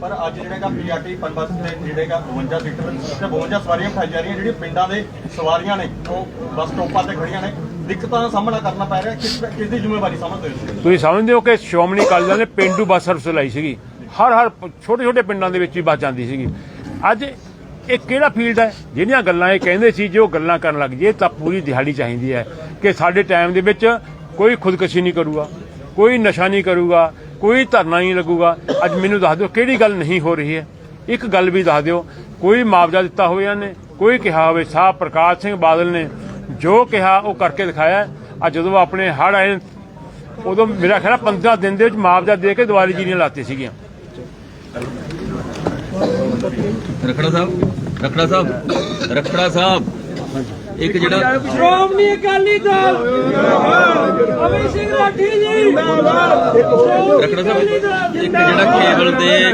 ਪਰ ਅੱਜ ਜਿਹੜੇਗਾ ਪੀਆਰਟੀ ਪਨਬਸ ਤੇ ਜਿਹੜੇਗਾ 52 ਸੀਟਰ ਤੇ 52 ਸਵਾਰੀਆਂ ਖਾਈ ਜਾ ਰਹੀਆਂ ਜਿਹੜੀਆਂ ਪਿੰਡਾਂ ਦੇ ਸਵਾਰੀਆਂ ਨੇ ਉਹ ਬੱਸ ਸਟਾਪਾਂ ਤੇ ਖੜੀਆਂ ਨੇ। ਦਿੱਕਤਾਂ ਦਾ ਸਾਹਮਣਾ ਕਰਨਾ ਪੈ ਰਿਹਾ ਕਿਸ ਕਿਸ ਦੀ ਜ਼ਿੰਮੇਵਾਰੀ ਸਮਝਦੇ ਹੋ ਤੁਸੀਂ? ਸਮਝਦੇ ਹੋ ਕਿ ਸ਼੍ਰੋਮਣੀ ਅਕਾਲੀ ਦਲ ਨੇ ਪਿੰਡੂ ਬੱਸ ਸਰਵਿਸ ਲਾਈ ਸੀਗੀ। ਹਰ ਹਰ ਛੋਟੇ ਛੋਟੇ ਪਿੰਡਾਂ ਦੇ ਵਿੱਚ ਵੀ ਬੱਸ ਜਾਂਦੀ ਸੀਗੀ। ਅੱਜ ਇਹ ਕਿਹੜਾ ਫੀਲਡ ਹੈ? ਜਿਹੜੀਆਂ ਗੱਲਾਂ ਇਹ ਕਹਿੰਦੇ ਸੀ, ਜੋ ਗੱਲਾਂ ਕਰਨ ਲੱਗ ਜੇ ਤਾਂ ਪੂਰੀ ਦਿਹਾੜੀ ਚਾਹੀਦੀ ਹੈ ਕਿ ਸਾਡੇ ਟਾਈਮ ਦੇ ਵਿੱਚ ਕੋਈ ਖੁਦਕੁਸ਼ੀ ਨਹੀਂ ਕਰੂਗਾ, ਕੋਈ ਨਸ਼ਾ ਨਹੀਂ ਕਰੂਗਾ, ਕੋਈ ਧਰਨਾ ਨਹੀਂ ਲੱਗੂਗਾ। ਅੱਜ ਮੈਨੂੰ ਦੱਸ ਦਿਓ, ਕਿਹੜੀ ਗੱਲ ਨਹੀਂ ਹੋ ਰਹੀ ਹੈ? ਇੱਕ ਗੱਲ ਵੀ ਦੱਸ ਦਿਓ, ਕੋਈ ਮੁਆਵਜ਼ਾ ਦਿੱਤਾ ਹੋਇਆ ਨੇ ਕੋਈ ਕਿਹਾ ਹੋਵੇ, ਸਾਹ ਪ੍ਰਕਾਸ਼ ਸਿੰਘ ਬਾਦਲ ਨੇ ਜੋ ਕਿਹਾ, ਉਹ ਕਰਕੇ ਦਿਖਾਇਆ ਆ ਜਦੋਂ ਆਪਣੇ ਹੜ ਆਏ, ਉਦੋਂ ਮੇਰਾ ਖਿਆਲ ਆ 15 ਦਿਨ ਦੇ ਵਿੱਚ ਮੁਆਵਜ਼ਾ ਦੇ ਕੇ ਦੀਵਾਲੀ ਜੀਰੀਆਂ ਲਾਤੀ ਸੀਗੀਆਂ। ਰਖੜਾ ਸਾਹਿਬ ਰਖੜਾ ਸਾਹਿਬ ਰਖੜਾ ਸਾਹਿਬ। ਇੱਕ ਜਿਹੜਾ ਸ਼੍ਰੋਮਣੀ ਅਕਾਲੀ ਦਲ। ਅਮਰ ਸਿੰਘ ਰਾਠੀ ਜੀ। ਰਖੜਾ ਸਾਹਿਬ ਇੱਕ ਜਿਹੜਾ ਕੇਬਲ ਦੇ